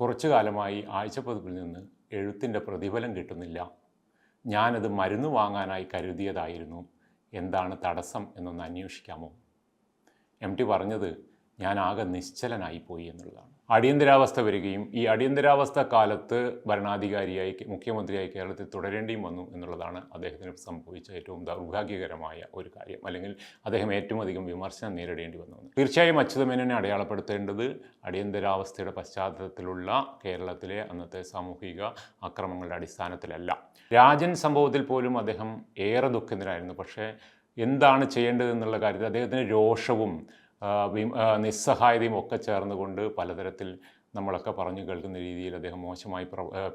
കുറച്ചു കാലമായി ആഴ്ചപ്പതിപ്പിൽ നിന്ന് എഴുത്തിന്റെ പ്രതിഫലം കിട്ടുന്നില്ല. ഞാനത് മരുന്ന് വാങ്ങാനായി കരുതിയതായിരുന്നു. എന്താണ് തടസ്സം എന്നൊന്ന് അന്വേഷിക്കാമോ? എം ടി പറഞ്ഞത് ഞാൻ ആകെ നിശ്ചലനായി പോയി എന്നുള്ളതാണ്. അടിയന്തരാവസ്ഥ വരികയും ഈ അടിയന്തരാവസ്ഥ കാലത്ത് ഭരണാധികാരിയായി മുഖ്യമന്ത്രിയായി കേരളത്തിൽ തുടരേണ്ടിയും വന്നു എന്നുള്ളതാണ് അദ്ദേഹത്തിന് സംഭവിച്ച ഏറ്റവും ദൗർഭാഗ്യകരമായ ഒരു കാര്യം. അല്ലെങ്കിൽ അദ്ദേഹം ഏറ്റവും അധികം വിമർശനം നേരിടേണ്ടി വന്നു തീർച്ചയായും അച്യുതമേനെ അടയാളപ്പെടുത്തേണ്ടത് അടിയന്തരാവസ്ഥയുടെ പശ്ചാത്തലത്തിലുള്ള കേരളത്തിലെ അന്നത്തെ സാമൂഹിക അക്രമങ്ങളുടെ അടിസ്ഥാനത്തിലല്ല. രാജൻ സംഭവത്തിൽ പോലും അദ്ദേഹം ഏറെ ദുഃഖിതനായിരുന്നു. പക്ഷേ എന്താണ് ചെയ്യേണ്ടതെന്നുള്ള കാര്യത്തിൽ അദ്ദേഹത്തിന് രോഷവും നിസ്സഹായതയും ഒക്കെ ചേർന്നുകൊണ്ട് പലതരത്തിൽ നമ്മളൊക്കെ പറഞ്ഞു കേൾക്കുന്ന രീതിയിൽ അദ്ദേഹം മോശമായി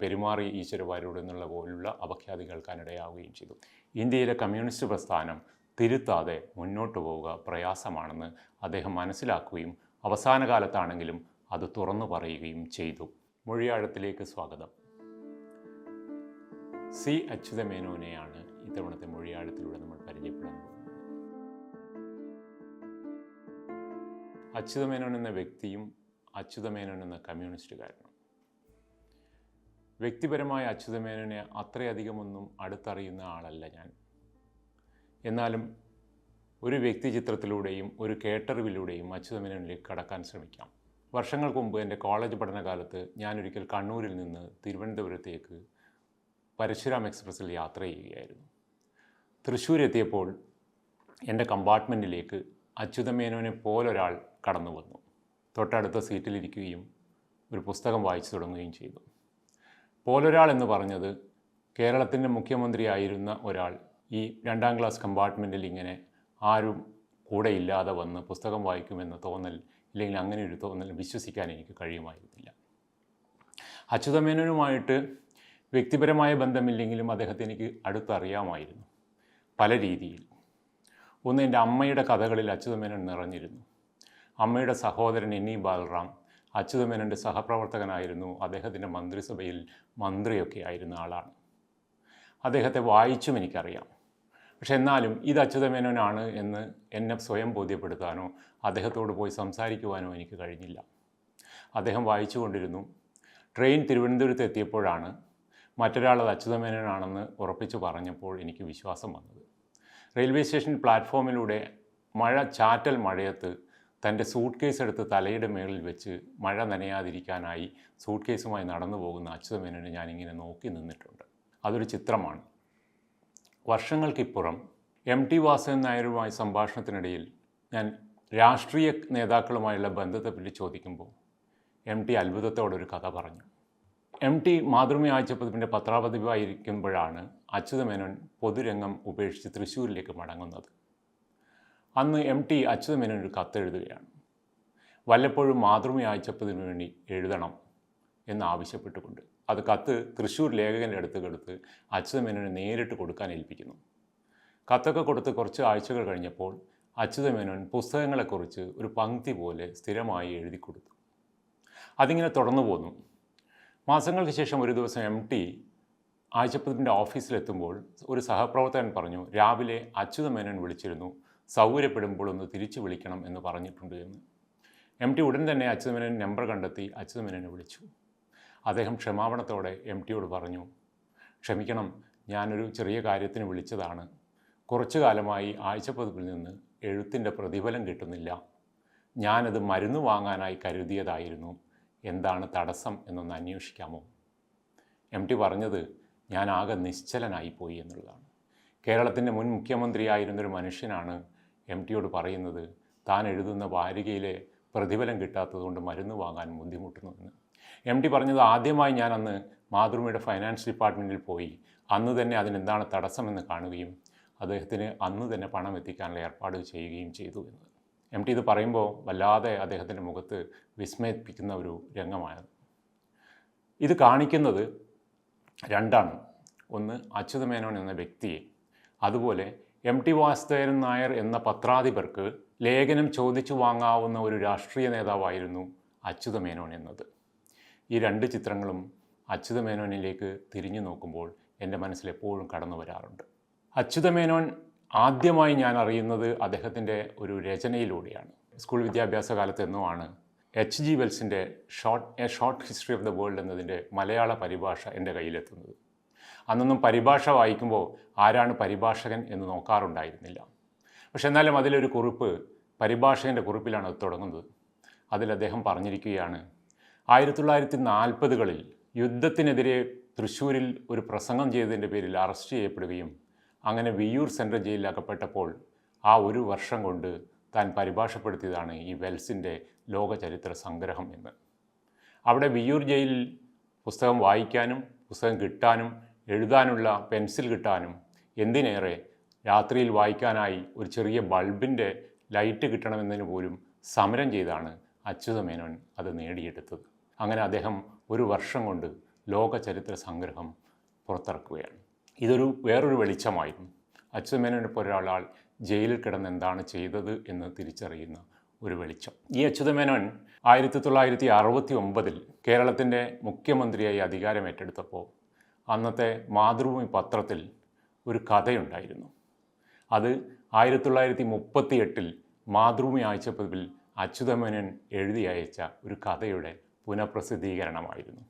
പെരുമാറി ഈശ്വരവാരോട് എന്നുള്ള പോലുള്ള അപഖ്യാതി കേൾക്കാനിടയാവുകയും ചെയ്തു. ഇന്ത്യയിലെ കമ്മ്യൂണിസ്റ്റ് പ്രസ്ഥാനം തിരുത്താതെ മുന്നോട്ട് പോവുക പ്രയാസമാണെന്ന് അദ്ദേഹം മനസ്സിലാക്കുകയും അവസാന കാലത്താണെങ്കിലും അത് തുറന്നു പറയുകയും ചെയ്തു. മൊഴിയാഴത്തിലേക്ക് സ്വാഗതം. സി. അച്യുതമേനോനെയാണ് ഇത്തവണത്തെ മൊഴിയാഴത്തിലൂടെ നമ്മൾ പരിചയപ്പെടാൻ അച്യുതമേനോൻ എന്ന വ്യക്തിയും അച്യുതമേനോൻ എന്ന കമ്മ്യൂണിസ്റ്റുകാരനും. വ്യക്തിപരമായ അച്യുതമേനോനെ അത്രയധികമൊന്നും അടുത്തറിയുന്ന ആളല്ല ഞാൻ. എന്നാലും ഒരു വ്യക്തി ചിത്രത്തിലൂടെയും ഒരു കേട്ടറിവിലൂടെയും അച്യുതമേനോനിലേക്ക് കടക്കാൻ ശ്രമിക്കാം. വർഷങ്ങൾക്ക് മുമ്പ് എന്റെ കോളേജ് പഠനകാലത്ത് ഞാനൊരിക്കൽ കണ്ണൂരിൽ നിന്ന് തിരുവനന്തപുരത്തേക്ക് പരശുരാം എക്സ്പ്രസ്സിൽ യാത്ര ചെയ്യുകയായിരുന്നു. തൃശ്ശൂരെത്തിയപ്പോൾ എന്റെ കമ്പാർട്ട്മെന്റിലേക്ക് അച്യുതമേനോനെ പോലൊരാൾ കടന്നു വന്നു. തൊട്ടടുത്ത സീറ്റിലിരിക്കുകയും ഒരു പുസ്തകം വായിച്ചു തുടങ്ങുകയും ചെയ്തു. പോലൊരാൾ എന്ന് പറഞ്ഞത് കേരളത്തിന്റെ മുഖ്യമന്ത്രിയായിരുന്ന ഒരാൾ ഈ രണ്ടാം ക്ലാസ് കമ്പാർട്ട്മെന്റിൽ ഇങ്ങനെ ആരും കൂടെ ഇല്ലാതെ വന്ന് പുസ്തകം വായിക്കുമെന്ന തോന്നൽ ഇല്ലെങ്കിൽ അങ്ങനെ ഒരു തോന്നൽ വിശ്വസിക്കാൻ എനിക്ക് കഴിയുമായിരുന്നില്ല. അച്യുതമേനോനുമായിട്ട് വ്യക്തിപരമായ ബന്ധമില്ലെങ്കിലും അദ്ദേഹത്തെ എനിക്ക് അടുത്തറിയാമായിരുന്നു. പല രീതിയിൽ. ഒന്ന് എന്റെ അമ്മയുടെ കഥകളിൽ അച്യുതമേനോൻ നിറഞ്ഞിരുന്നു. അമ്മയുടെ സഹോദരൻ എൻ ഇ ബാലറാം അച്യുതമേനന്റെ സഹപ്രവർത്തകനായിരുന്നു. അദ്ദേഹത്തിന്റെ മന്ത്രിസഭയിൽ മന്ത്രിയൊക്കെ ആയിരുന്ന ആളാണ്. അദ്ദേഹത്തെ വായിച്ചും എനിക്കറിയാം. പക്ഷെ എന്നാലും ഇത് അച്യുതമേനോനാണ് എന്ന് എന്നെ സ്വയം ബോധ്യപ്പെടുത്താനോ അദ്ദേഹത്തോട് പോയി സംസാരിക്കുവാനോ എനിക്ക് കഴിഞ്ഞില്ല. അദ്ദേഹം വായിച്ചു കൊണ്ടിരുന്നു ട്രെയിൻ തിരുവനന്തപുരത്ത് എത്തിയപ്പോഴാണ് മറ്റൊരാൾ അത് അച്യുതമേനോനാണെന്ന് ഉറപ്പിച്ചു പറഞ്ഞപ്പോൾ എനിക്ക് വിശ്വാസം വന്നത്. റെയിൽവേ സ്റ്റേഷൻ പ്ലാറ്റ്ഫോമിലൂടെ മഴ ചാറ്റൽ മഴയത്ത് തന്റെ സൂട്ട് കേസ് എടുത്ത് തലയുടെ മേളിൽ വെച്ച് മഴ നനയാതിരിക്കാനായി സൂട്ട് കേസുമായി നടന്നു പോകുന്ന അച്യുതമേനോനെ ഞാനിങ്ങനെ നോക്കി നിന്നിട്ടുണ്ട്. അതൊരു ചിത്രമാണ്. വർഷങ്ങൾക്കിപ്പുറം എം ടി വാസുദേവൻ നായരുമായി സംഭാഷണത്തിനിടയിൽ ഞാൻ രാഷ്ട്രീയ നേതാക്കളുമായുള്ള ബന്ധത്തെപ്പറ്റി ചോദിക്കുമ്പോൾ എം ടി അത്ഭുതത്തോടൊരു കഥ പറഞ്ഞു. എം ടി മാതൃമി ആഴ്ചപ്പതിപ്പിന്റെ പത്രാപതിപ്പായിരിക്കുമ്പോഴാണ് അച്യുതമേനോൻ പൊതുരംഗം ഉപേക്ഷിച്ച് തൃശ്ശൂരിലേക്ക് മടങ്ങുന്നത്. അന്ന് എം ടി അച്യുതമേനോൻ ഒരു കത്തെഴുതുകയാണ്. വല്ലപ്പോഴും മാതൃമ ആഴ്ചപ്പതിന് വേണ്ടി എഴുതണം എന്ന് ആവശ്യപ്പെട്ടുകൊണ്ട് അത് കത്ത് തൃശ്ശൂർ ലേഖകന്റെ അടുത്ത് കൊടുത്ത് അച്യുതമേനോനെ നേരിട്ട് കൊടുക്കാൻ ഏൽപ്പിക്കുന്നു. കത്തൊക്കെ കൊടുത്ത് കുറച്ച് ആഴ്ചകൾ കഴിഞ്ഞപ്പോൾ അച്യുതമേനോൻ പുസ്തകങ്ങളെക്കുറിച്ച് ഒരു പങ്ക്തി പോലെ സ്ഥിരമായി എഴുതി കൊടുത്തു. അതിങ്ങനെ തുടർന്നു പോന്നു. മാസങ്ങൾക്ക് ശേഷം ഒരു ദിവസം എം ടി ആഴ്ചപ്പതിന്റെ ഓഫീസിലെത്തുമ്പോൾ ഒരു സഹപ്രവർത്തകൻ പറഞ്ഞു രാവിലെ അച്യുതമേനോൻ വിളിച്ചിരുന്നു. സൗകര്യപ്പെടുമ്പോൾ ഒന്ന് തിരിച്ചു വിളിക്കണം എന്ന് പറഞ്ഞിട്ടുണ്ട് എന്ന്. എം ടി ഉടൻ തന്നെ അച്യുതമേനൻ നമ്പർ കണ്ടെത്തി അച്യുതമേനെ വിളിച്ചു. അദ്ദേഹം ക്ഷമാപണത്തോടെ എം ടിയോട് പറഞ്ഞു ക്ഷമിക്കണം ഞാനൊരു ചെറിയ കാര്യത്തിന് വിളിച്ചതാണ്. കുറച്ചു കാലമായി ആഴ്ചപ്പതിപ്പിൽ നിന്ന് എഴുത്തിന്റെ പ്രതിഫലം കിട്ടുന്നില്ല. ഞാനത് മരുന്ന് വാങ്ങാനായി കരുതിയതായിരുന്നു. എന്താണ് തടസ്സം എന്നൊന്ന് അന്വേഷിക്കാമോ? എം ടി പറഞ്ഞത് ഞാൻ ആകെ നിശ്ചലനായിപ്പോയി എന്നുള്ളതാണ്. കേരളത്തിന്റെ മുൻ മുഖ്യമന്ത്രിയായിരുന്നൊരു മനുഷ്യനാണ് എം ടിയോട് പറയുന്നത് താൻ എഴുതുന്ന വാരികയിലെ പ്രതിഫലം കിട്ടാത്തതുകൊണ്ട് മരുന്ന് വാങ്ങാൻ ബുദ്ധിമുട്ടുന്നുവെന്ന് എം ടി പറഞ്ഞത് ആദ്യമായി ഞാൻ അന്ന് മാതൃമയുടെ ഫൈനാൻസ് ഡിപ്പാർട്ട്മെന്റിൽ പോയി. അന്ന് തന്നെ അതിനെന്താണ് തടസ്സമെന്ന് കാണുകയും അദ്ദേഹത്തിന് അന്ന് തന്നെ പണം എത്തിക്കാനുള്ള ഏർപ്പാട് ചെയ്യുകയും ചെയ്തു എന്ന്. എം ടി ഇത് പറയുമ്പോൾ വല്ലാതെ അദ്ദേഹത്തിന്റെ മുഖത്ത് വിസ്മയിപ്പിക്കുന്ന ഒരു രംഗമായത്. ഇത് കാണിക്കുന്നത് രണ്ടാണ്. ഒന്ന് അച്യുതമേനോൻ എന്ന വ്യക്തിയെ അതുപോലെ എം ടി വാസുദേവൻ നായർ എന്ന പത്രാധിപർക്ക് ലേഖനം ചോദിച്ചു വാങ്ങാവുന്ന ഒരു രാഷ്ട്രീയ നേതാവായിരുന്നു അച്യുത മേനോൻ എന്നത്. ഈ രണ്ട് ചിത്രങ്ങളും അച്യുത അച്യുതമേനോനിലേക്ക് തിരിഞ്ഞു നോക്കുമ്പോൾ എന്റെ മനസ്സിൽ എപ്പോഴും കടന്നു വരാറുണ്ട്. അച്യുതമേനോൻ ആദ്യമായി ഞാൻ അറിയുന്നത് അദ്ദേഹത്തിന്റെ ഒരു രചനയിലൂടെയാണ്. സ്കൂൾ വിദ്യാഭ്യാസ കാലത്ത് എന്നോ ആണ്. H G വെൽസിന്റെ short a short history of the world എന്നതിന്റെ മലയാള പരിഭാഷ എന്റെ കയ്യിലെത്തുന്നത്. അന്നൊന്നും പരിഭാഷ വായിക്കുമ്പോൾ ആരാണ് പരിഭാഷകൻ എന്ന് നോക്കാറുണ്ടായിരുന്നില്ല. പക്ഷെ എന്നാലും അതിലൊരു കുറിപ്പ് പരിഭാഷകന്റെ കുറിപ്പിലാണ് അത് തുടങ്ങുന്നത്. അതിൽ അദ്ദേഹം പറഞ്ഞിരിക്കുകയാണ് ആയിരത്തി തൊള്ളായിരത്തി നാൽപ്പതുകളിൽ യുദ്ധത്തിനെതിരെ തൃശ്ശൂരിൽ ഒരു പ്രസംഗം ചെയ്തതിന്റെ പേരിൽ അറസ്റ്റ് ചെയ്യപ്പെടുകയും അങ്ങനെ വിയ്യൂർ സെൻട്രൽ ജയിലിൽ അകപ്പെട്ടപ്പോൾ ആ ഒരു വർഷം കൊണ്ട് താൻ പരിഭാഷപ്പെടുത്തിയതാണ് ഈ വെൽസിന്റെ ലോകചരിത്ര സംഗ്രഹം എന്ന്. അവിടെ വിയ്യൂർ ജയിലിൽ പുസ്തകം വായിക്കാനും പുസ്തകം കിട്ടാനും എഴുതാനുള്ള പെൻസിൽ കിട്ടാനും എന്തിനേറെ രാത്രിയിൽ വായിക്കാനായി ഒരു ചെറിയ ബൾബിന്റെ ലൈറ്റ് കിട്ടണമെന്നതിന് പോലും സമരം ചെയ്താണ് അച്യുതമേനോൻ അത് നേടിയെടുത്തത്. അങ്ങനെ അദ്ദേഹം ഒരു വർഷം കൊണ്ട് ലോക ചരിത്ര സംഗ്രഹം പുറത്തിറക്കുകയാണ്. ഇതൊരു വേറൊരു വെളിച്ചമായിരുന്നു. അച്യുതമേനോനെ പോലൊരാളാൾ ജയിലിൽ കിടന്ന് എന്താണ് ചെയ്തത് എന്ന് തിരിച്ചറിയുന്ന ഒരു വെളിച്ചം. ഈ അച്യുതമേനോൻ ആയിരത്തി തൊള്ളായിരത്തി അറുപത്തി ഒമ്പതിൽ കേരളത്തിന്റെ മുഖ്യമന്ത്രിയായി അധികാരം ഏറ്റെടുത്തപ്പോൾ അന്നത്തെ മാതൃഭൂമി പത്രത്തിൽ ഒരു കഥയുണ്ടായിരുന്നു. അത് ആയിരത്തി തൊള്ളായിരത്തി മുപ്പത്തി എട്ടിൽ മാതൃഭൂമി ആഴ്ചപ്പതിപ്പിൽ അച്യുതമേനൻ എഴുതി അയച്ച ഒരു കഥയുടെ പുനഃപ്രസിദ്ധീകരണമായിരുന്നു.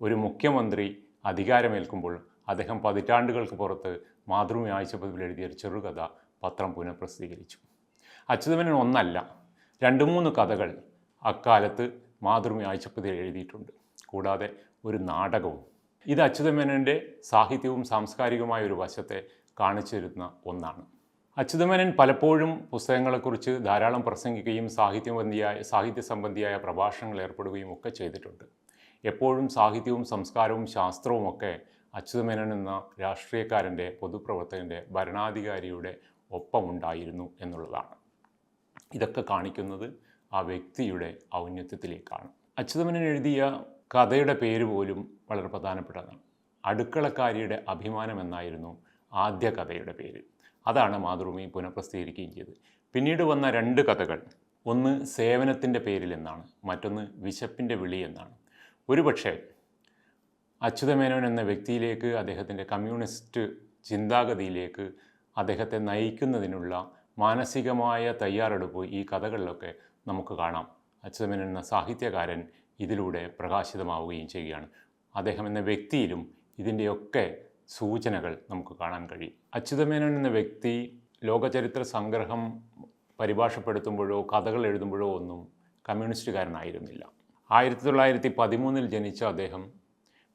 ഒരു മുഖ്യമന്ത്രി അധികാരമേൽക്കുമ്പോൾ അദ്ദേഹം പതിറ്റാണ്ടുകൾക്ക് പുറത്ത് മാതൃഭൂമി ആഴ്ചപ്പതിപ്പിൽ എഴുതിയ ഒരു ചെറുകഥ പത്രം പുനഃപ്രസിദ്ധീകരിച്ചു. അച്യുതമേനൻ ഒന്നല്ല രണ്ട് മൂന്ന് കഥകൾ അക്കാലത്ത് മാതൃഭൂമി ആഴ്ചപ്പതിൽ എഴുതിയിട്ടുണ്ട്. കൂടാതെ ഒരു നാടകവും ഇത് അച്യുതമേനന്റെ സാഹിത്യവും സാംസ്കാരികവുമായ ഒരു വശത്തെ കാണിച്ചു തരുന്ന ഒന്നാണ്. അച്യുതമേനൻ പലപ്പോഴും പുസ്തകങ്ങളെക്കുറിച്ച് ധാരാളം പ്രസംഗിക്കുകയും സാഹിത്യബന്ധിയായ സാഹിത്യ സംബന്ധിയായ പ്രഭാഷണങ്ങൾ ഏർപ്പെടുകയും ഒക്കെ ചെയ്തിട്ടുണ്ട്. എപ്പോഴും സാഹിത്യവും സംസ്കാരവും ശാസ്ത്രവും ഒക്കെ അച്യുതമേനൻ എന്ന രാഷ്ട്രീയക്കാരന്റെ പൊതുപ്രവർത്തകന്റെ ഭരണാധികാരിയുടെ ഒപ്പമുണ്ടായിരുന്നു എന്നുള്ളതാണ്. ഇതൊക്കെ കാണിക്കുന്നത് ആ വ്യക്തിയുടെ ഔന്നത്യത്തിലേക്കാണ്. അച്യുതമേനൻ എഴുതിയ കഥയുടെ പേര് പോലും വളരെ പ്രധാനപ്പെട്ടതാണ്. അടുക്കളക്കാരിയുടെ അഭിമാനം എന്നായിരുന്നു ആദ്യ കഥയുടെ പേര്. അതാണ് മാതൃഭൂമി പുനഃപ്രസിദ്ധീകരിക്കുകയും ചെയ്തത്. പിന്നീട് വന്ന രണ്ട് കഥകൾ. ഒന്ന് സേവനത്തിന്റെ പേരിൽ എന്നാണ്. മറ്റൊന്ന് വിശപ്പിന്റെ വിളി എന്നാണ്. ഒരുപക്ഷെ അച്യുതമേനോൻ എന്ന വ്യക്തിയിലേക്ക് അദ്ദേഹത്തിന്റെ കമ്മ്യൂണിസ്റ്റ് ചിന്താഗതിയിലേക്ക് അദ്ദേഹത്തെ നയിക്കുന്നതിനുള്ള മാനസികമായ തയ്യാറെടുപ്പ് ഈ കഥകളിലൊക്കെ നമുക്ക് കാണാം. അച്യുതമേനോൻ എന്ന സാഹിത്യകാരൻ ഇതിലൂടെ പ്രകാശിതമാവുകയും ചെയ്യുകയാണ്. അദ്ദേഹം എന്ന വ്യക്തിയിലും ഇതിന്റെയൊക്കെ സൂചനകൾ നമുക്ക് കാണാൻ കഴിയും. അച്യുതമേനോൻ എന്ന വ്യക്തി ലോകചരിത്ര സംഗ്രഹം പരിഭാഷപ്പെടുത്തുമ്പോഴോ കഥകൾ എഴുതുമ്പോഴോ ഒന്നും കമ്മ്യൂണിസ്റ്റുകാരനായിരുന്നില്ല. ആയിരത്തി തൊള്ളായിരത്തി പതിമൂന്നിൽ ജനിച്ച അദ്ദേഹം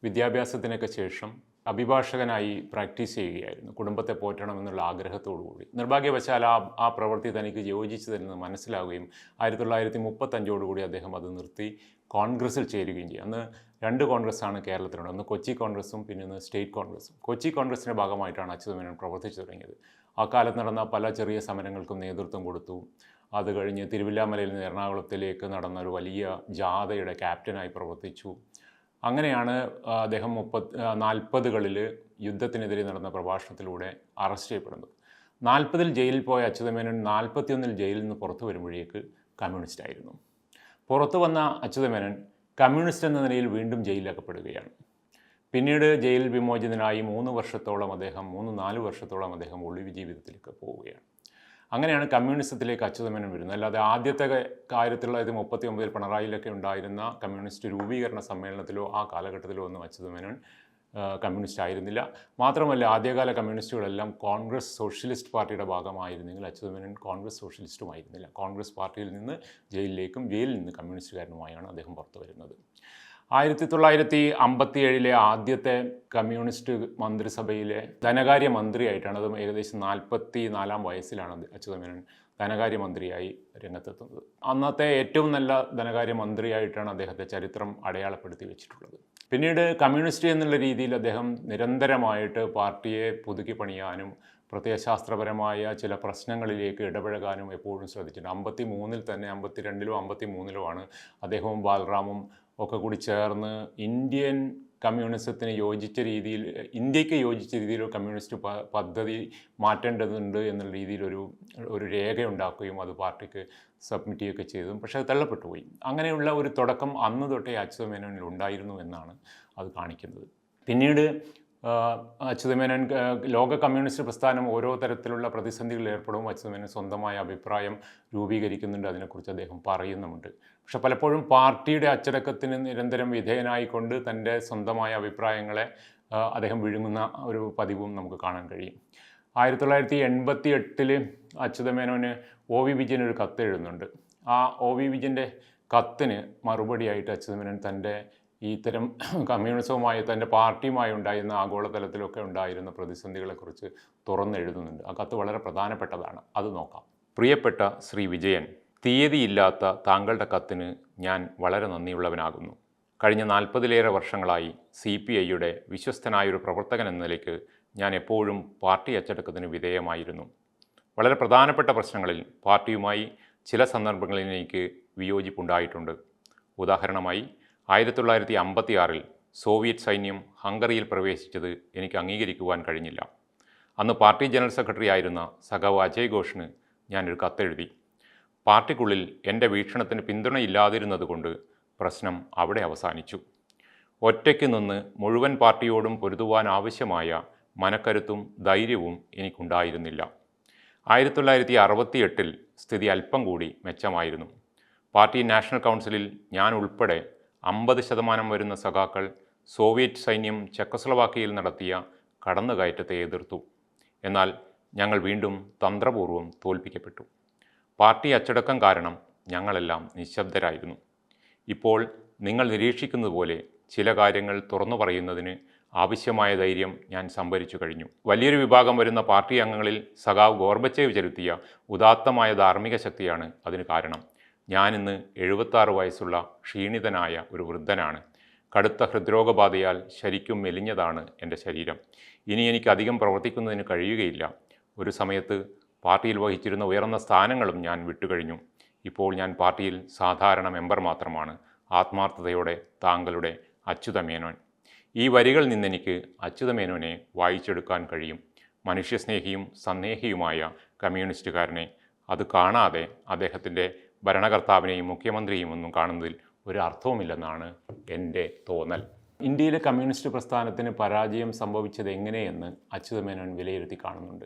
വിദ്യാഭ്യാസത്തിനൊക്കെ ശേഷം അഭിഭാഷകനായി പ്രാക്ടീസ് ചെയ്യുകയായിരുന്നു. കുടുംബത്തെ പോറ്റണമെന്നുള്ള ആഗ്രഹത്തോടു കൂടി. നിർഭാഗ്യവശാൽ ആ ആ പ്രവൃത്തി തനിക്ക് യോജിച്ചതെന്ന് മനസ്സിലാവുകയും ആയിരത്തി തൊള്ളായിരത്തി മുപ്പത്തഞ്ചോടുകൂടി അദ്ദേഹം അത് നിർത്തി കോൺഗ്രസ്സിൽ ചേരുകയും ചെയ്യും അന്ന് രണ്ട് കോൺഗ്രസ്സാണ് കേരളത്തിലുണ്ട് ഒന്ന് കൊച്ചി കോൺഗ്രസ്സും പിന്നെ ഒന്ന് സ്റ്റേറ്റ് കോൺഗ്രസ്സും. കൊച്ചി കോൺഗ്രസിന്റെ ഭാഗമായിട്ടാണ് അച്യുതമേനോൻ പ്രവർത്തിച്ചു തുടങ്ങിയത്. ആ കാലത്ത് നടന്ന പല ചെറിയ സമരങ്ങൾക്കും നേതൃത്വം കൊടുത്തു. അത് കഴിഞ്ഞ് തിരുവില്ലാമലയിൽ നിന്ന് എറണാകുളത്തിലേക്ക് നടന്ന ഒരു വലിയ ജാഥയുടെ ക്യാപ്റ്റനായി പ്രവർത്തിച്ചു. അങ്ങനെയാണ് അദ്ദേഹം മുപ്പത് നാൽപ്പതുകളിൽ യുദ്ധത്തിനെതിരെ നടന്ന പ്രഭാഷണത്തിലൂടെ അറസ്റ്റ് ചെയ്യപ്പെടുന്നത്. നാൽപ്പതിൽ ജയിലിൽ പോയ അച്യുതമേനോൻ നാൽപ്പത്തിയൊന്നിൽ ജയിലിൽ നിന്ന് പുറത്തു വരുമ്പോഴേക്ക് കമ്മ്യൂണിസ്റ്റ് ആയിരുന്നു. പുറത്തു വന്ന അച്യുതമേനോൻ കമ്മ്യൂണിസ്റ്റ് എന്ന നിലയിൽ വീണ്ടും ജയിലിലാക്കപ്പെടുകയാണ് പിന്നീട് ജയിൽ വിമോചിതനായി മൂന്ന് വർഷത്തോളം അദ്ദേഹം മൂന്ന് നാല് വർഷത്തോളം അദ്ദേഹം ഒളിവ് ജീവിതത്തിലേക്ക് പോവുകയാണ്. അങ്ങനെയാണ് കമ്മ്യൂണിസത്തിലേക്ക് അച്യുതമേനോൻ വരുന്നത്. അല്ലാതെ ആദ്യത്തെ ആയിരത്തി തൊള്ളായിരത്തി മുപ്പത്തി ഒമ്പതിൽ പിണറായിലൊക്കെ ഉണ്ടായിരുന്ന കമ്മ്യൂണിസ്റ്റ് രൂപീകരണ സമ്മേളനത്തിലോ ആ കാലഘട്ടത്തിലോ ഒന്നും അച്യുതമേനോൻ കമ്മ്യൂണിസ്റ്റ് ആയിരുന്നില്ല. മാത്രമല്ല ആദ്യകാല കമ്മ്യൂണിസ്റ്റുകളെല്ലാം കോൺഗ്രസ് സോഷ്യലിസ്റ്റ് പാർട്ടിയുടെ ഭാഗമായിരുന്നെങ്കിൽ അച്യുതമേനോൻ കോൺഗ്രസ് സോഷ്യലിസ്റ്റും ആയിരുന്നില്ല. കോൺഗ്രസ് പാർട്ടിയിൽ നിന്ന് ജയിലിലേക്കും ജയിലിൽ നിന്ന് കമ്മ്യൂണിസ്റ്റുകാരനുമായാണ് അദ്ദേഹം പുറത്തു വരുന്നത്. ആയിരത്തി തൊള്ളായിരത്തി അമ്പത്തി ഏഴിലെ ആദ്യത്തെ കമ്മ്യൂണിസ്റ്റ് മന്ത്രിസഭയിലെ ധനകാര്യ മന്ത്രിയായിട്ടാണ് അത് ഏകദേശം നാൽപ്പത്തി നാലാം വയസ്സിലാണ് അച്യുതമേനോൻ ധനകാര്യമന്ത്രിയായി രംഗത്തെത്തുന്നത്. അന്നത്തെ ഏറ്റവും നല്ല ധനകാര്യ മന്ത്രിയായിട്ടാണ് അദ്ദേഹത്തെ ചരിത്രം അടയാളപ്പെടുത്തി വെച്ചിട്ടുള്ളത്. പിന്നീട് കമ്മ്യൂണിസ്റ്റ് എന്നുള്ള രീതിയിൽ അദ്ദേഹം നിരന്തരമായിട്ട് പാർട്ടിയെ പുതുക്കി പണിയാനും പ്രത്യയശാസ്ത്രപരമായ ചില പ്രശ്നങ്ങളിലേക്ക് ഇടപഴകാനും എപ്പോഴും ശ്രദ്ധിച്ചിട്ടുണ്ട്. അമ്പത്തി മൂന്നിൽ തന്നെ അമ്പത്തി രണ്ടിലോ അമ്പത്തി മൂന്നിലോ ആണ് അദ്ദേഹവും ബാലറാമും ഒക്കെ കൂടി ചേർന്ന് ഇന്ത്യൻ കമ്മ്യൂണിസത്തിന് യോജിച്ച രീതിയിൽ ഇന്ത്യയ്ക്ക് യോജിച്ച രീതിയിൽ കമ്മ്യൂണിസ്റ്റ് പദ്ധതി മാറ്റേണ്ടതുണ്ട് എന്നുള്ള രീതിയിലൊരു ഒരു രേഖ ഉണ്ടാക്കുകയും അത് പാർട്ടിക്ക് സബ്മിറ്റ് ചെയ്യുകയൊക്കെ ചെയ്തതും പക്ഷേ അത് തള്ളപ്പെട്ടു പോയി. അങ്ങനെയുള്ള ഒരു തുടക്കം അന്ന് തൊട്ടേ അച്യുതമേനോനിൽ ഉണ്ടായിരുന്നു എന്നാണ് അത് കാണിക്കുന്നത്. പിന്നീട് അച്യുതമേനോൻ ലോക കമ്മ്യൂണിസ്റ്റ് പ്രസ്ഥാനം ഓരോ തരത്തിലുള്ള പ്രതിസന്ധികളിൽ ഏർപ്പെടും. അച്യുതമേനോൻ സ്വന്തമായ അഭിപ്രായം രൂപീകരിക്കുന്നുണ്ട്. അതിനെക്കുറിച്ച് അദ്ദേഹം പറയുന്നുമുണ്ട്. പക്ഷെ പലപ്പോഴും പാർട്ടിയുടെ അച്ചടക്കത്തിന് നിരന്തരം വിധേയനായിക്കൊണ്ട് തന്റെ സ്വന്തമായ അഭിപ്രായങ്ങളെ അദ്ദേഹം വിഴുങ്ങുന്ന ഒരു പതിവും നമുക്ക് കാണാൻ കഴിയും. ആയിരത്തി തൊള്ളായിരത്തി എൺപത്തി എട്ടിൽ അച്യുതമേനോന് ഒ വി വിജയൻ ഒരു കത്ത് എഴുതുന്നുണ്ട് ആ ഒ വി വിജയന്റെ കത്തിന് മറുപടിയായിട്ട് അച്യുതമേനോൻ തന്റെ ഈ ഇത്തരം കമ്മ്യൂണിസവുമായി തന്റെ പാർട്ടിയുമായി ഉണ്ടായിരുന്ന ആഗോളതലത്തിലൊക്കെ ഉണ്ടായിരുന്ന പ്രതിസന്ധികളെക്കുറിച്ച് തുറന്നെഴുതുന്നുണ്ട്. ആ കത്ത് വളരെ പ്രധാനപ്പെട്ടതാണ്. അത് നോക്കാം. പ്രിയപ്പെട്ട ശ്രീ വിജയൻ തീയതിയില്ലാത്ത താങ്കളുടെ കത്തിന് ഞാൻ വളരെ നന്ദിയുള്ളവനാകുന്നു. കഴിഞ്ഞ നാൽപ്പതിലേറെ വർഷങ്ങളായി സി പി ഐയുടെ വിശ്വസ്തനായൊരു പ്രവർത്തകൻ എന്ന നിലയ്ക്ക് ഞാൻ എപ്പോഴും പാർട്ടി അച്ചടക്കത്തിന് വിധേയമായിരുന്നു. വളരെ പ്രധാനപ്പെട്ട പ്രശ്നങ്ങളിൽ പാർട്ടിയുമായി ചില സന്ദർഭങ്ങളിൽ എനിക്ക് വിയോജിപ്പുണ്ടായിട്ടുണ്ട്. ഉദാഹരണമായി ആയിരത്തി തൊള്ളായിരത്തി അമ്പത്തി ആറിൽ സോവിയറ്റ് സൈന്യം ഹംഗറിയിൽ പ്രവേശിച്ചത് എനിക്ക് അംഗീകരിക്കുവാൻ കഴിഞ്ഞില്ല. അന്ന് പാർട്ടി ജനറൽ സെക്രട്ടറി ആയിരുന്ന സഖാവ് അജയ് ഘോഷിന് ഞാനൊരു കത്തെഴുതി. പാർട്ടിക്കുള്ളിൽ എന്റെ വീക്ഷണത്തിന് പിന്തുണയില്ലാതിരുന്നതുകൊണ്ട് പ്രശ്നം അവിടെ അവസാനിച്ചു. ഒറ്റയ്ക്ക് നിന്ന് മുഴുവൻ പാർട്ടിയോടും പൊരുതുവാൻ ആവശ്യമായ മനക്കരുത്തും ധൈര്യവും എനിക്കുണ്ടായിരുന്നില്ല. ആയിരത്തി തൊള്ളായിരത്തി അറുപത്തി എട്ടിൽ സ്ഥിതി അല്പം കൂടി മെച്ചമായിരുന്നു. പാർട്ടി നാഷണൽ കൗൺസിലിൽ ഞാൻ ഉൾപ്പെടെ അമ്പത് ശതമാനം വരുന്ന സഖാക്കൾ സോവിയറ്റ് സൈന്യം ചെക്കസ്ലവാക്കിയയിൽ നടത്തിയ കടന്നുകയറ്റത്തെ എതിർത്തു. എന്നാൽ ഞങ്ങൾ വീണ്ടും തന്ത്രപൂർവം തോൽപ്പിക്കപ്പെട്ടു. പാർട്ടി അച്ചടക്കം കാരണം ഞങ്ങളെല്ലാം നിശബ്ദരായിരുന്നു. ഇപ്പോൾ നിങ്ങൾ നിരീക്ഷിക്കുന്നതുപോലെ ചില കാര്യങ്ങൾ തുറന്നു പറയുന്നതിന് ആവശ്യമായ ധൈര്യം ഞാൻ സംഭരിച്ചു കഴിഞ്ഞു. വലിയൊരു വിഭാഗം വരുന്ന പാർട്ടി അംഗങ്ങളിൽ സഖാവ് ഗോർബച്ചേവ് ചെലുത്തിയ ഉദാത്തമായ ധാർമ്മിക ശക്തിയാണ് അതിന് കാരണം. ഞാനിന്ന് എഴുപത്താറ് വയസ്സുള്ള ക്ഷീണിതനായ ഒരു വൃദ്ധനാണ്. കടുത്ത ഹൃദ്രോഗബാധയാൽ ശരിക്കും മെലിഞ്ഞതാണ് എന്റെ ശരീരം. ഇനി എനിക്ക് അധികം പ്രവർത്തിക്കുന്നതിന് കഴിയുകയില്ല. ഒരു സമയത്ത് പാർട്ടിയിൽ വഹിച്ചിരുന്ന ഉയർന്ന സ്ഥാനങ്ങളും ഞാൻ വിട്ടുകഴിഞ്ഞു. ഇപ്പോൾ ഞാൻ പാർട്ടിയിൽ സാധാരണ മെമ്പർ മാത്രമാണ്. ആത്മാർത്ഥതയോടെ താങ്കളുടെ അച്യുതമേനോൻ. ഈ വരികൾ നിന്നെനിക്ക് അച്യുതമേനോനെ വായിച്ചെടുക്കാൻ കഴിയും. മനുഷ്യസ്നേഹിയും സന്ദേഹിയുമായ കമ്മ്യൂണിസ്റ്റുകാരനെ. അത് കാണാതെ അദ്ദേഹത്തിന്റെ ഭരണകർത്താവിനെയും മുഖ്യമന്ത്രിയും ഒന്നും കാണുന്നതിൽ ഒരു അർത്ഥവുമില്ലെന്നാണ് എന്റെ തോന്നൽ. ഇന്ത്യയിലെ കമ്മ്യൂണിസ്റ്റ് പ്രസ്ഥാനത്തിന് പരാജയം സംഭവിച്ചത് എങ്ങനെയെന്ന് അച്യുതമേനോൻ വിലയിരുത്തി കാണുന്നുണ്ട്.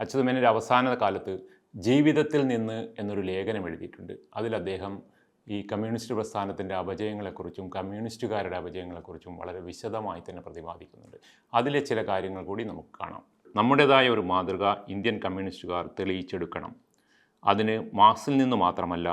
അച്യുതമേനോന്റെ അവസാന കാലത്ത് ജീവിതത്തിൽ നിന്ന് എന്നൊരു ലേഖനം എഴുതിയിട്ടുണ്ട്. അതിൽ അദ്ദേഹം ഈ കമ്മ്യൂണിസ്റ്റ് പ്രസ്ഥാനത്തിന്റെ അപജയങ്ങളെക്കുറിച്ചും കമ്മ്യൂണിസ്റ്റുകാരുടെ അപജയങ്ങളെക്കുറിച്ചും വളരെ വിശദമായി തന്നെ പ്രതിപാദിക്കുന്നുണ്ട്. അതിലെ ചില കാര്യങ്ങൾ കൂടി നമുക്ക് കാണാം. നമ്മുടേതായ ഒരു മാതൃക ഇന്ത്യൻ കമ്മ്യൂണിസ്റ്റുകാർ തെളിയിച്ചെടുക്കണം. അതിന് മാർക്സിൽ നിന്ന് മാത്രമല്ല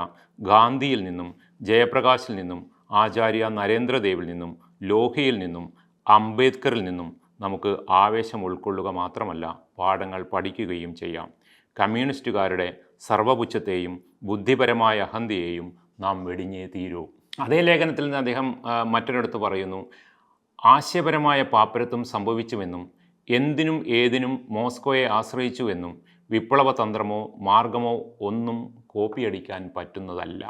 ഗാന്ധിയിൽ നിന്നും ജയപ്രകാശിൽ നിന്നും ആചാര്യ നരേന്ദ്രദേവിൽ നിന്നും ലോഹിയിൽ നിന്നും അംബേദ്കറിൽ നിന്നും നമുക്ക് ആവേശം ഉൾക്കൊള്ളുക മാത്രമല്ല പാഠങ്ങൾ പഠിക്കുകയും ചെയ്യാം. കമ്മ്യൂണിസ്റ്റുകാരുടെ സർവപുച്ഛത്തെയും ബുദ്ധിപരമായ അഹന്തയെയും നാം വെടിഞ്ഞേ തീരൂ. അതേ ലേഖനത്തിൽ നിന്ന് അദ്ദേഹം മറ്റൊരിടത്ത് പറയുന്നു ആശയപരമായ പാപ്പരത്വം സംഭവിച്ചുവെന്നും എന്തിനും ഏതിനും മോസ്കോയെ ആശ്രയിച്ചുവെന്നും വിപ്ലവതന്ത്രമോ മാർഗമോ ഒന്നും കോപ്പിയടിക്കാൻ പറ്റുന്നതല്ല.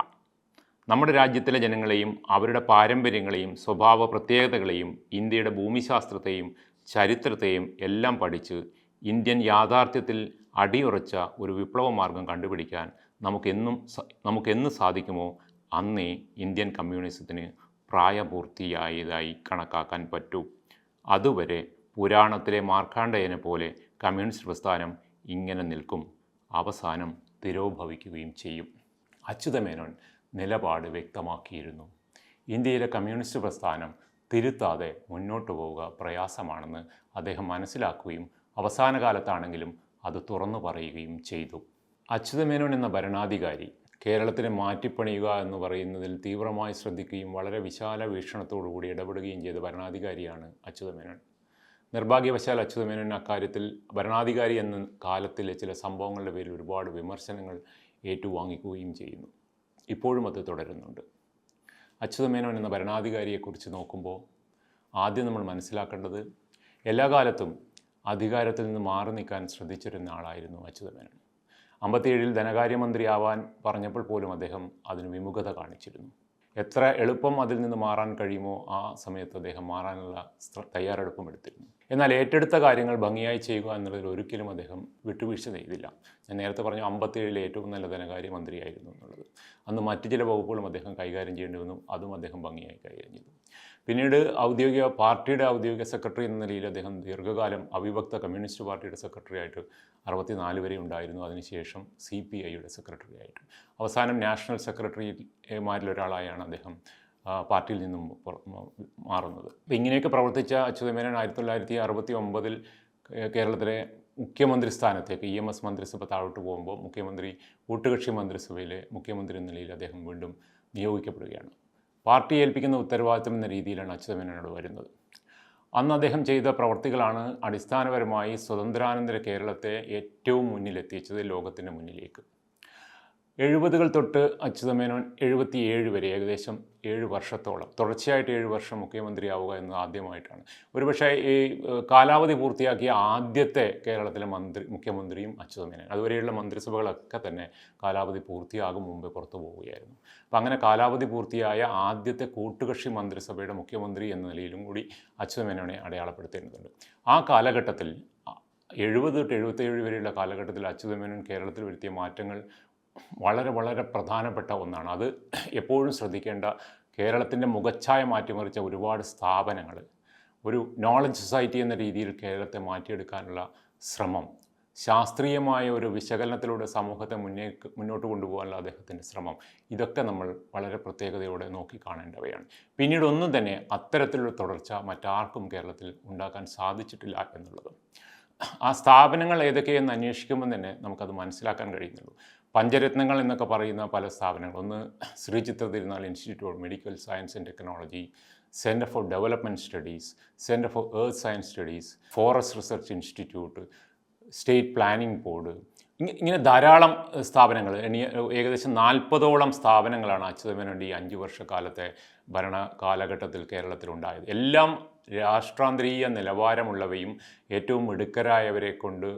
നമ്മുടെ രാജ്യത്തിലെ ജനങ്ങളെയും അവരുടെ പാരമ്പര്യങ്ങളെയും സ്വഭാവ പ്രത്യേകതകളെയും ഇന്ത്യയുടെ ഭൂമിശാസ്ത്രത്തെയും ചരിത്രത്തെയും എല്ലാം പഠിച്ച് ഇന്ത്യൻ യാഥാർത്ഥ്യത്തിൽ അടിയുറച്ച ഒരു വിപ്ലവ മാർഗം കണ്ടുപിടിക്കാൻ നമുക്കെന്നും നമുക്കെന്ന് സാധിക്കുമോ? അന്നേ ഇന്ത്യൻ കമ്മ്യൂണിസത്തിന് പ്രായപൂർത്തിയായതായി കണക്കാക്കാൻ പറ്റൂ. അതുവരെ പുരാണത്തിലെ മാർക്കാണ്ഡയനെ പോലെ കമ്മ്യൂണിസ്റ്റ് പ്രസ്ഥാനം ഇങ്ങനെ നിൽക്കും. അവസാനം തിരോഭവിക്കുകയും ചെയ്യും. അച്യുതമേനോൻ നിലപാട് വ്യക്തമാക്കിയിരുന്നു. ഇന്ത്യയിലെ കമ്മ്യൂണിസ്റ്റ് പ്രസ്ഥാനം തിരുത്താതെ മുന്നോട്ട് പോവുക പ്രയാസമാണെന്ന് അദ്ദേഹം മനസ്സിലാക്കുകയും അവസാന കാലത്താണെങ്കിലും അത് തുറന്നു പറയുകയും ചെയ്തു. അച്യുതമേനോൻ എന്ന ഭരണാധികാരി കേരളത്തിനെ മാറ്റിപ്പണിയുക എന്ന് പറയുന്നതിൽ തീവ്രമായി ശ്രദ്ധിക്കുകയും വളരെ വിശാല വീക്ഷണത്തോടു കൂടി ഇടപെടുകയും ചെയ്ത ഭരണാധികാരിയാണ് അച്യുതമേനോൻ. നിർഭാഗ്യവശാൽ അച്യുതമേനോൻ അക്കാര്യത്തിൽ ഭരണാധികാരി എന്ന കാലത്തിലെ ചില സംഭവങ്ങളുടെ പേരിൽ ഒരുപാട് വിമർശനങ്ങൾ ഏറ്റുവാങ്ങിക്കുകയും ചെയ്യുന്നു. ഇപ്പോഴും അത് തുടരുന്നുണ്ട്. അച്യുതമേനോൻ എന്ന ഭരണാധികാരിയെക്കുറിച്ച് നോക്കുമ്പോൾ ആദ്യം നമ്മൾ മനസ്സിലാക്കേണ്ടത് എല്ലാ കാലത്തും അധികാരത്തിൽ നിന്ന് മാറി നിൽക്കാൻ ശ്രദ്ധിച്ചിരുന്ന ആളായിരുന്നു അച്യുതമേനോൻ. അമ്പത്തിയേഴിൽ ധനകാര്യമന്ത്രിയാവാൻ പറഞ്ഞപ്പോൾ പോലും അദ്ദേഹം അതിന് വിമുഖത കാണിച്ചിരുന്നു. എത്ര എളുപ്പം അതിൽ നിന്ന് മാറാൻ കഴിയുമോ ആ സമയത്ത് അദ്ദേഹം മാറാനുള്ള തയ്യാറെടുപ്പും എടുത്തിരുന്നു. എന്നാൽ ഏറ്റെടുത്ത കാര്യങ്ങൾ ഭംഗിയായി ചെയ്യുക എന്നുള്ളതിൽ ഒരിക്കലും അദ്ദേഹം വിട്ടുവീഴ്ച ചെയ്തില്ല. ഞാൻ നേരത്തെ പറഞ്ഞു അമ്പത്തിയേഴിലെ ഏറ്റവും നല്ല ധനകാര്യ ധനകാര്യമന്ത്രിയായിരുന്നു എന്നുള്ളത്. അന്ന് മറ്റു ചില വകുപ്പുകളും അദ്ദേഹം കൈകാര്യം ചെയ്യേണ്ടി വന്നു. അതും അദ്ദേഹം ഭംഗിയായി കൈകാര്യം ചെയ്തു. പിന്നീട് ഔദ്യോഗിക പാർട്ടിയുടെ ഔദ്യോഗിക സെക്രട്ടറി എന്ന നിലയിൽ അദ്ദേഹം ദീർഘകാലം അവിഭക്ത കമ്മ്യൂണിസ്റ്റ് പാർട്ടിയുടെ സെക്രട്ടറി ആയിട്ട് അറുപത്തിനാല് വരെ ഉണ്ടായിരുന്നു. അതിനുശേഷം സി പി ഐയുടെ സെക്രട്ടറി ആയിട്ട്. അവസാനം നാഷണൽ സെക്രട്ടറിമാരിലൊരാളായാണ് അദ്ദേഹം പാർട്ടിയിൽ നിന്നും മാറുന്നത്. അപ്പോൾ ഇങ്ങനെയൊക്കെ പ്രവർത്തിച്ച അച്യുതമേനോൻ ആയിരത്തി തൊള്ളായിരത്തി അറുപത്തി ഒമ്പതിൽ കേരളത്തിലെ മുഖ്യമന്ത്രി സ്ഥാനത്തേക്ക് ഇ എം എസ് മന്ത്രിസഭ താഴോട്ട് പോകുമ്പോൾ മുഖ്യമന്ത്രി കൂട്ടുകക്ഷി മന്ത്രിസഭയിലെ മുഖ്യമന്ത്രി എന്ന നിലയിൽ അദ്ദേഹം വീണ്ടും നിയോഗിക്കപ്പെടുകയാണ്. പാർട്ടി ഏൽപ്പിക്കുന്ന ഉത്തരവാദിത്വം എന്ന രീതിയിലാണ് അച്യുതമേനോട് വരുന്നത്. അന്ന് അദ്ദേഹം ചെയ്ത പ്രവർത്തികളാണ് അടിസ്ഥാനപരമായി സ്വതന്ത്രാനന്തര കേരളത്തെ ഏറ്റവും മുന്നിലെത്തിച്ചത് ലോകത്തിന്റെ മുന്നിലേക്ക്. എഴുപതുകൾ തൊട്ട് അച്യുതമേനോൻ എഴുപത്തിയേഴ് വരെ ഏകദേശം ഏഴ് വർഷത്തോളം. തുടർച്ചയായിട്ട് ഏഴ് വർഷം മുഖ്യമന്ത്രിയാവുക എന്നത് ആദ്യമായിട്ടാണ്. ഒരുപക്ഷെ ഈ കാലാവധി പൂർത്തിയാക്കിയ ആദ്യത്തെ കേരളത്തിലെ മന്ത്രി മുഖ്യമന്ത്രിയും അച്യുതമേനോൻ. അതുവരെയുള്ള മന്ത്രിസഭകളൊക്കെ തന്നെ കാലാവധി പൂർത്തിയാകും മുമ്പേ പുറത്തു പോവുകയായിരുന്നു. അപ്പം അങ്ങനെ കാലാവധി പൂർത്തിയായ ആദ്യത്തെ കൂട്ടുകക്ഷി മന്ത്രിസഭയുടെ മുഖ്യമന്ത്രി എന്ന നിലയിലും കൂടി അച്യുതമേനോനെ അടയാളപ്പെടുത്തേണ്ടതുണ്ട്. ആ കാലഘട്ടത്തിൽ എഴുപത് തൊട്ട് എഴുപത്തേഴ് വരെയുള്ള കാലഘട്ടത്തിൽ അച്യുതമേനോൻ കേരളത്തിൽ വരുത്തിയ മാറ്റങ്ങൾ വളരെ വളരെ പ്രധാനപ്പെട്ട ഒന്നാണ്. അത് എപ്പോഴും ശ്രദ്ധിക്കേണ്ട കേരളത്തിന്റെ മുഖച്ഛായ മാറ്റിമറിച്ച ഒരുപാട് സ്ഥാപനങ്ങൾ ഒരു നോളജ് സൊസൈറ്റി എന്ന രീതിയിൽ കേരളത്തെ മാറ്റിയെടുക്കാനുള്ള ശ്രമം ശാസ്ത്രീയമായ ഒരു വിശകലനത്തിലൂടെ സമൂഹത്തെ മുന്നേ മുന്നോട്ട് കൊണ്ടുപോകാനുള്ള അദ്ദേഹത്തിന്റെ ശ്രമം ഇതൊക്കെ നമ്മൾ വളരെ പ്രത്യേകതയോടെ നോക്കിക്കാണേണ്ടവയാണ് പിന്നീട് ഒന്നും തന്നെ അത്തരത്തിലുള്ള തുടർച്ച മറ്റാർക്കും കേരളത്തിൽ ഉണ്ടാക്കാൻ സാധിച്ചിട്ടില്ല എന്നുള്ളത്. ആ സ്ഥാപനങ്ങൾ ഏതൊക്കെയെന്ന് അന്വേഷിക്കുമ്പോൾ തന്നെ നമുക്കത് മനസ്സിലാക്കാൻ കഴിയുന്നുള്ളൂ. പഞ്ചരത്നങ്ങൾ എന്നൊക്കെ പറയുന്ന പല സ്ഥാപനങ്ങൾ. ഒന്ന് Sree Chitra Thirunal institute of medical science and technology centre for development studies centre for earth science studies forest research institute state planning board. ഇങ്ങനെ ധാരാളം സ്ഥാപനങ്ങൾ. ഏകദേശം നാൽപ്പതോളം സ്ഥാപനങ്ങളാണ് അച്യുതമേനോന്റെ ഈ അഞ്ച് വർഷക്കാലത്തെ ഭരണ കാലഘട്ടത്തിൽ കേരളത്തിലുണ്ടായത്. എല്ലാം രാഷ്ട്രാന്തരീയ നിലവാരമുള്ളവയും ഏറ്റവും മിടുക്കരായവരെ കൊണ്ട്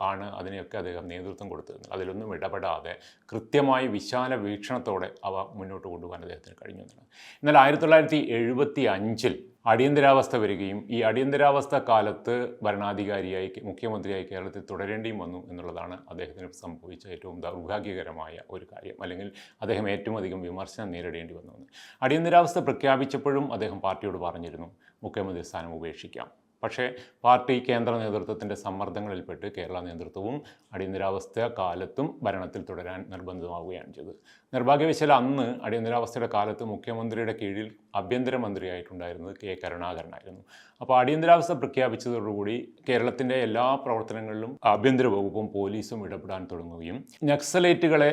ആണ് അതിനെയൊക്കെ അദ്ദേഹം നേതൃത്വം കൊടുത്തിരുന്നത് അതിലൊന്നും ഇടപെടാതെ കൃത്യമായി വിശാല വീക്ഷണത്തോടെ അവ മുന്നോട്ട് കൊണ്ടുപോകാൻ അദ്ദേഹത്തിന് കഴിഞ്ഞു എന്നാണ്. എന്നാൽ ആയിരത്തി തൊള്ളായിരത്തി എഴുപത്തി അഞ്ചിൽ അടിയന്തരാവസ്ഥ വരികയും ഈ അടിയന്തരാവസ്ഥ കാലത്ത് ഭരണാധികാരിയായി മുഖ്യമന്ത്രിയായി കേരളത്തിൽ തുടരേണ്ടിയും വന്നു എന്നുള്ളതാണ് അദ്ദേഹത്തിന് സംഭവിച്ച ഏറ്റവും ദൗർഭാഗ്യകരമായ ഒരു കാര്യം. അല്ലെങ്കിൽ അദ്ദേഹം ഏറ്റവും അധികം വിമർശനം നേരിടേണ്ടി വന്നു അടിയന്തരാവസ്ഥ പ്രഖ്യാപിച്ചപ്പോഴും അദ്ദേഹം പാർട്ടിയോട് പറഞ്ഞിരുന്നു മുഖ്യമന്ത്രി സ്ഥാനം ഉപേക്ഷിക്കാം. പക്ഷേ പാർട്ടി കേന്ദ്ര നേതൃത്വത്തിന്റെ സമ്മർദ്ദങ്ങളിൽപ്പെട്ട് കേരള നേതൃത്വവും അടിയന്തരാവസ്ഥ കാലത്തും ഭരണത്തിൽ തുടരാൻ നിർബന്ധിതമാവുകയാണ് ചെയ്തത്. നിർഭാഗ്യവശാൽ അന്ന് അടിയന്തരാവസ്ഥയുടെ കാലത്ത് മുഖ്യമന്ത്രിയുടെ കീഴിൽ ആഭ്യന്തരമന്ത്രിയായിട്ടുണ്ടായിരുന്നത് കെ. കരുണാകരനായിരുന്നു. അപ്പോൾ അടിയന്തരാവസ്ഥ പ്രഖ്യാപിച്ചതോടുകൂടി കേരളത്തിന്റെ എല്ലാ പ്രവർത്തനങ്ങളിലും ആഭ്യന്തര വകുപ്പും പോലീസും ഇടപെടാൻ തുടങ്ങുകയും നക്സലേറ്റുകളെ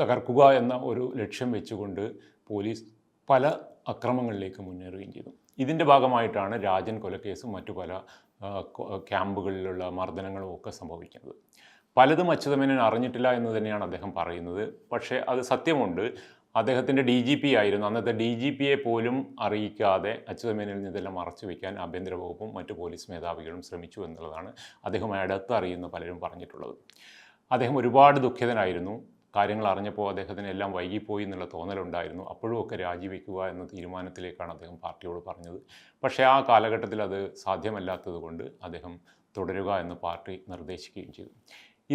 തകർക്കുക എന്ന ഒരു ലക്ഷ്യം വെച്ചുകൊണ്ട് പോലീസ് പല അക്രമങ്ങളിലേക്ക് മുന്നേറുകയും ചെയ്തു. ഇതിന്റെ ഭാഗമായിട്ടാണ് രാജൻ കൊലക്കേസും മറ്റു പല ക്യാമ്പുകളിലുള്ള മർദ്ദനങ്ങളും ഒക്കെ സംഭവിക്കുന്നത്. പലതും അച്യുതമേനൻ അറിഞ്ഞിട്ടില്ല എന്ന് തന്നെയാണ് അദ്ദേഹം പറയുന്നത്. പക്ഷേ അത് സത്യമുണ്ട്. അദ്ദേഹത്തിന്റെ ഡി ജി പി ആയിരുന്നു. അന്നത്തെ ഡി ജി പിയെ പോലും അറിയിക്കാതെ അച്യുതമേനിൽ നിന്നെല്ലാം മറച്ചു വയ്ക്കാൻ ആഭ്യന്തര വകുപ്പും മറ്റു പോലീസ് മേധാവികളും ശ്രമിച്ചു എന്നുള്ളതാണ് അദ്ദേഹം അടുത്തറിയുന്ന പലരും പറഞ്ഞിട്ടുള്ളത്. അദ്ദേഹം ഒരുപാട് ദുഃഖിതനായിരുന്നു. കാര്യങ്ങൾ അറിഞ്ഞപ്പോൾ അദ്ദേഹത്തിന് എല്ലാം വൈകിപ്പോയി എന്നുള്ള തോന്നലുണ്ടായിരുന്നു. അപ്പോഴും ഒക്കെ രാജിവെക്കുക എന്ന തീരുമാനത്തിലേക്കാണ് അദ്ദേഹം പാർട്ടിയോട് പറഞ്ഞത്. പക്ഷേ ആ കാലഘട്ടത്തിൽ അത് സാധ്യമല്ലാത്തതുകൊണ്ട് അദ്ദേഹം തുടരുക എന്ന് പാർട്ടി നിർദ്ദേശിക്കുകയും ചെയ്തു.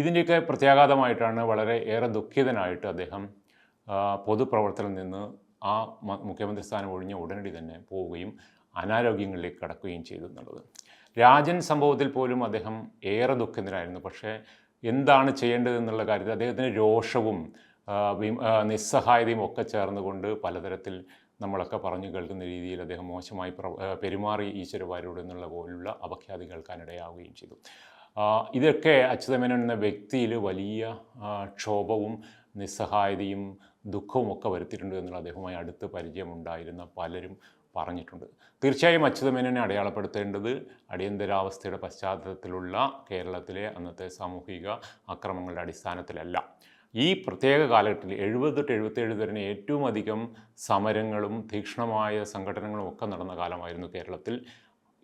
ഇതിന്റെയൊക്കെ പ്രത്യാഘാതമായിട്ടാണ് വളരെ ഏറെ ദുഃഖിതനായിട്ട് അദ്ദേഹം പൊതുപ്രവർത്തനം നിന്ന് ആ മുഖ്യമന്ത്രി സ്ഥാനം ഒഴിഞ്ഞ ഉടനടി തന്നെ പോവുകയും അനാരോഗ്യങ്ങളിലേക്ക് കടക്കുകയും ചെയ്തു എന്നുള്ളത്. രാജൻ സംഭവത്തിൽ പോലും അദ്ദേഹം ഏറെ ദുഃഖിതനായിരുന്നു. പക്ഷേ എന്താണ് ചെയ്യേണ്ടതെന്നുള്ള കാര്യത്തിൽ അദ്ദേഹത്തിന് രോഷവും നിസ്സഹായതയും ഒക്കെ ചേർന്നുകൊണ്ട് പലതരത്തിൽ നമ്മളൊക്കെ പറഞ്ഞു കേൾക്കുന്ന രീതിയിൽ അദ്ദേഹം മോശമായി പെരുമാറി ഈശ്വരവാരോട് എന്നുള്ള പോലുള്ള അപഖ്യാതി കേൾക്കാനിടയാവുകയും ചെയ്തു. ഇതൊക്കെ അച്യുതമേനോൻ എന്ന വ്യക്തിയിൽ വലിയ ക്ഷോഭവും നിസ്സഹായതയും ദുഃഖവും ഒക്കെ വരുത്തിയിട്ടുണ്ട് എന്നുള്ള അദ്ദേഹവുമായി അടുത്ത് പരിചയമുണ്ടായിരുന്ന പലരും പറഞ്ഞിട്ടുണ്ട്. തീർച്ചയായും അച്യുതമേനോനെ അടയാളപ്പെടുത്തേണ്ടത് അടിയന്തരാവസ്ഥയുടെ പശ്ചാത്തലത്തിലുള്ള കേരളത്തിലെ അന്നത്തെ സാമൂഹിക അക്രമങ്ങളുടെ അടിസ്ഥാനത്തിലല്ല. ഈ പ്രത്യേക കാലഘട്ടത്തിൽ എഴുപത് തൊട്ട് എഴുപത്തേഴ് വരെ ഏറ്റവും അധികം സമരങ്ങളും തീക്ഷ്ണമായ സംഘടനകളും ഒക്കെ നടന്ന കാലമായിരുന്നു കേരളത്തിൽ.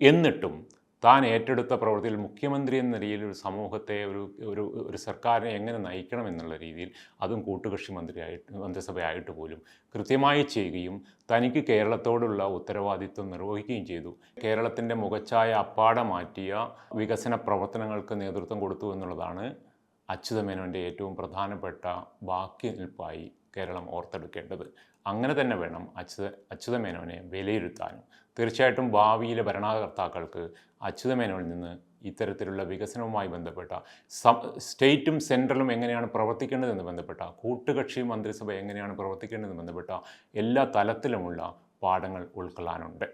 എന്നിട്ടും താൻ ഏറ്റെടുത്ത പ്രവൃത്തിയിൽ മുഖ്യമന്ത്രി എന്ന നിലയിൽ ഒരു സമൂഹത്തെ ഒരു ഒരു ഒരു സർക്കാരിനെ എങ്ങനെ നയിക്കണം എന്നുള്ള രീതിയിൽ അതും കൂട്ടുകക്ഷി മന്ത്രിയായിട്ട് മന്ത്രിസഭയായിട്ട് പോലും കൃത്യമായി ചെയ്യുകയും തനിക്ക് കേരളത്തോടുള്ള ഉത്തരവാദിത്വം നിർവഹിക്കുകയും ചെയ്തു. കേരളത്തിന്റെ മുഖച്ഛായ അപ്പാടെ മാറ്റിയ വികസന പ്രവർത്തനങ്ങൾക്ക് നേതൃത്വം കൊടുത്തു എന്നുള്ളതാണ് അച്യുതമേനോന്റെ ഏറ്റവും പ്രധാനപ്പെട്ട ബാക്കി നിൽപ്പായി കേരളം ഓർത്തെടുക്കേണ്ടത്. അങ്ങനെ തന്നെ വേണം അച്യുത അച്യുതമേനോനെ വിലയിരുത്താനും. തീർച്ചയായിട്ടും ഭാവിയിലെ ഭരണകർത്താക്കൾക്ക് അച്യുതമേനോനിൽ നിന്ന് ഇത്തരത്തിലുള്ള വികസനവുമായി ബന്ധപ്പെട്ട സ്റ്റേറ്റും സെൻട്രലും എങ്ങനെയാണ് പ്രവർത്തിക്കേണ്ടതെന്ന് ബന്ധപ്പെട്ട കൂട്ടുകക്ഷി മന്ത്രിസഭ എങ്ങനെയാണ് പ്രവർത്തിക്കേണ്ടതെന്ന് ബന്ധപ്പെട്ട എല്ലാ തലത്തിലുമുള്ള പാഠങ്ങൾ ഉൾക്കൊള്ളാനുണ്ട്.